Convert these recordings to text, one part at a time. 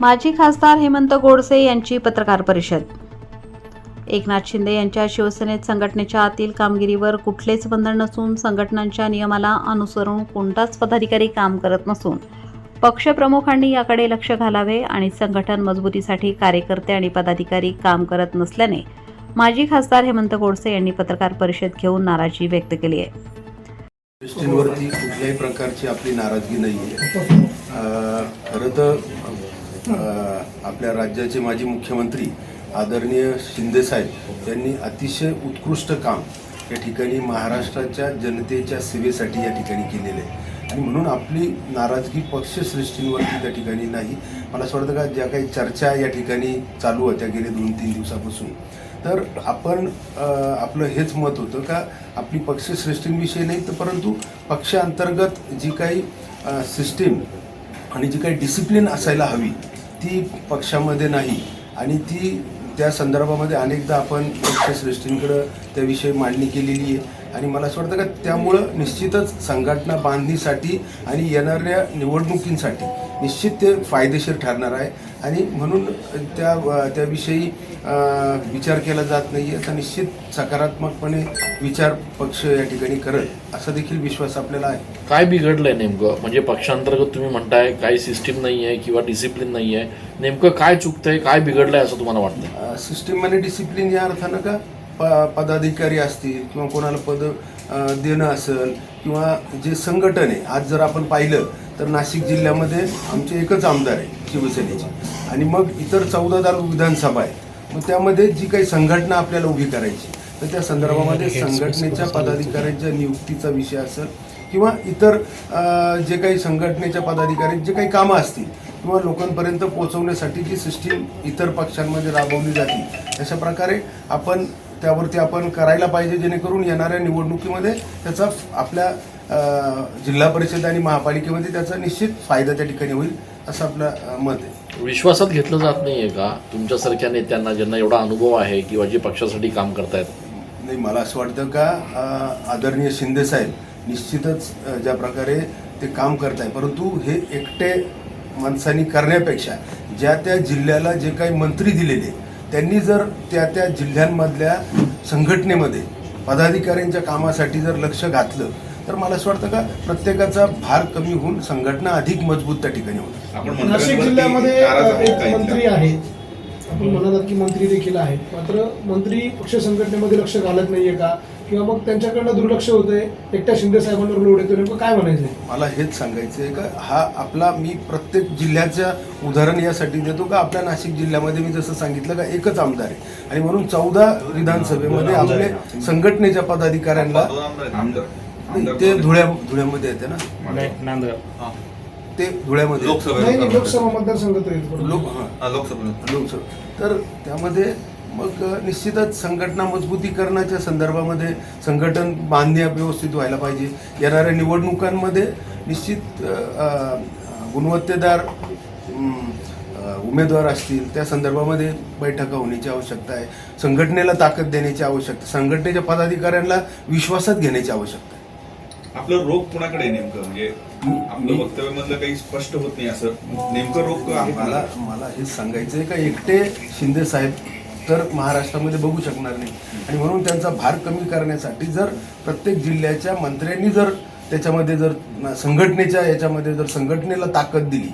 माजी खासदार हेमंत गोडसे यांची पत्रकार परिषद. एकनाथ शिंदे यांच्या शिवसेनेत संघटनेच्या आतील कामगिरीवर कुठलेच बंधन नसून संघटनांच्या नियमाला अनुसरून कोणताच पदाधिकारी काम करत नसून पक्षप्रमुखांनी याकडे लक्ष घालावे आणि संघटन मजबूतीसाठी कार्यकर्ते आणि पदाधिकारी काम करत नसल्याने माजी खासदार हेमंत गोडसे यांनी पत्रकार परिषद घेऊन नाराजी व्यक्त केली आहे. कुठल्याही प्रकारची आपली नाराजगी नाही आहे खरं तर आपल्या राज्याचे माजी मुख्यमंत्री आदरणीय शिंदेसाहेब यांनी अतिशय उत्कृष्ट काम या ठिकाणी महाराष्ट्राच्या जनतेच्या सेवेसाठी या ठिकाणी केलेलं आहे. आणि म्हणून आपली नाराजगी पक्षश्रेष्ठींवरती त्या ठिकाणी नाही. मला असं वाटतं का ज्या काही चर्चा या ठिकाणी चालू होत्या गेले दोन तीन दिवसापासून तर आपण आपलं हेच मत होतं का आपली पक्षश्रेष्ठींविषयी नाही तर परंतु पक्षांतर्गत जी काही सिस्टीम आणि जी काही डिसिप्लिन असायला हवी ती पक्षामध्ये नाही. आणि ती त्या संदर्भामध्ये अनेकदा आपण पक्षश्रेष्ठींकडं त्याविषयी मांडणी केलेली आहे. आणि मला असं वाटतं का त्यामुळं निश्चितच संघटना बांधणीसाठी आणि येणाऱ्या निवडणुकींसाठी निश्चित ते फायदेशीर ठरणार आहे. आणि म्हणून त्या त्याविषयी विचार केला जात नाही आहे तर निश्चित सकारात्मकपणे विचार पक्ष या ठिकाणी करत असा देखील विश्वास आपल्याला आहे. काय बिघडलंय नेमकं? म्हणजे पक्षांतर्गत तुम्ही म्हणताय काही सिस्टीम नाही आहे किंवा डिसिप्लिन नाही आहे नेमकं काय चुकतंय काय बिघडलंय असं तुम्हाला वाटतं सिस्टीम आणि डिसिप्लिन या अर्थानं का? प पदाधिकारी असतील किंवा कोणाला पद देणं असेल किंवा जे संघटन आहे आज जर आपण पाहिलं तर नाशिक जिल्ह्यामध्ये आमचे एकच आमदार आहे शिवसेनेचे. आणि मग इतर चौदा दार विधानसभा आहे मग त्यामध्ये जी काही संघटना आपल्याला उभी करायची तर त्या संदर्भामध्ये संघटनेच्या पदाधिकाऱ्यांच्या नियुक्तीचा विषय असेल किंवा इतर जे काही संघटनेच्या पदाधिकारी जे काही कामं असतील किंवा लोकांपर्यंत पोहोचवण्यासाठी जी सिस्टीम इतर पक्षांमध्ये राबवली जाते अशा प्रकारे आपण त्यावरती आपण करायला पाहिजे जेणेकरून येणाऱ्या निवडणुकीमध्ये त्याचा आपल्या जिल्हा परिषद आणि महापालिकेमध्ये त्याचा निश्चित फायदा त्या ठिकाणी होईल असं आपलं मत आहे. विश्वासात घेतलं जात नाहीये का? तुमच्यासारख्या नेत्यांना ज्यांना एवढा अनुभव आहे किंवा जे पक्षासाठी काम करतायत? नाही मला असं वाटतं का आदरणीय शिंदेसाहेब निश्चितच अ, ज्या प्रकारे ते काम करत आहे परंतु हे एकटे माणसांनी करण्यापेक्षा ज्या त्या जिल्ह्याला जे काही मंत्री दिलेले त्यांनी जर त्या त्या जिल्ह्यांमधल्या संघटनेमध्ये पदाधिकाऱ्यांच्या कामासाठी जर लक्ष घातलं तर मला असं वाटतं का प्रत्येकाचा भार कमी होऊन संघटना अधिक मजबूत त्या ठिकाणी आपण नाशिक जिल्ह्यामध्ये एक मंत्री आहेत. आपण म्हणालात की मंत्री देखील आहेत. मात्र मंत्री पक्ष संघटनेमध्ये लक्ष घालत नाहीये का? किंवा मग त्यांच्याकडनं दुर्लक्ष होतंय एकट्या शिंदे साहेबांवर लोड येतो नेमकं काय म्हणायचंय मला हेच सांगायचं आहे का हा आपला मी प्रत्येक जिल्ह्याच्या उदाहरण यासाठी देतो का आपल्या नाशिक जिल्ह्यामध्ये मी जसं सांगितलं का एकच आमदार आहे. आणि म्हणून चौदा विधानसभेमध्ये आपले संघटनेच्या पदाधिकाऱ्यांना ते धुळ्या धुळ्यामध्ये येते ना? ते धुळ्यामध्ये लोकसभा लोकसभा मतदारसंघ हां. लोकसभा लोकसभा. तर त्यामध्ये मग निश्चितच संघटना मजबूतीकरणाच्या संदर्भामध्ये संघटन बांधण्या व्यवस्थित व्हायला पाहिजे. येणाऱ्या निवडणुकांमध्ये निश्चित गुणवत्तेदार उमेदवार असतील त्या संदर्भामध्ये बैठका होण्याची आवश्यकता आहे. संघटनेला ताकद देण्याची आवश्यकता संघटनेच्या पदाधिकाऱ्यांना विश्वासात घेण्याची आवश्यकता आहे. आपलं रोग कुणाकडे नेमकं? म्हणजे आपलं वक्तव्यामधलं काही स्पष्ट होत नाही असं. नेमकं रोग मला मला हेच सांगायचं आहे का एकटे शिंदे साहेब तर महाराष्ट्रामध्ये बघू शकणार नाही. आणि म्हणून त्यांचा भार कमी करण्यासाठी जर प्रत्येक जिल्ह्याच्या मंत्र्यांनी जर त्याच्यामध्ये जर संघटनेच्या याच्यामध्ये जर संघटनेला ताकद दिली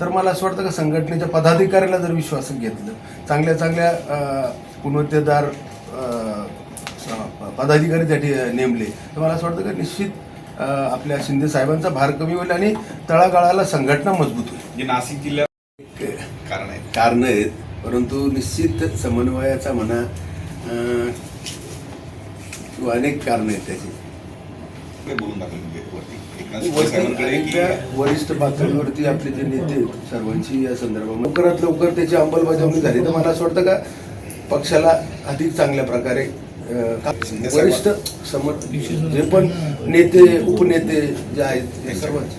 तर मला असं वाटतं का संघटनेच्या पदाधिकाऱ्याला जर विश्वासात घेतलं चांगल्या चांगल्या गुणवत्तेदार पदाधिकारी त्या नेमले तर मला असं वाटतं का निश्चित आपल्या शिंदे साहेबांचा भार कमी होईल आणि तळागाळाला संघटना मजबूत होईल. जे नाशिक जिल्ह्यात कारण आहे कारणं आहेत. परंतु निश्चित समन्वयाचा म्हणा किंवा अनेक कारणं आहेत त्याची. वरिष्ठ पातळीवरती आपले जे नेते आहेत, सर्वांची या संदर्भात. लवकरात लवकर त्याची अंमलबजावणी झाली. तर मला असं वाटतं का पक्षाला अधिक चांगल्या प्रकारे वरिष्ठ समर जे पण नेते उपनेते जे आहेत हे सर्वच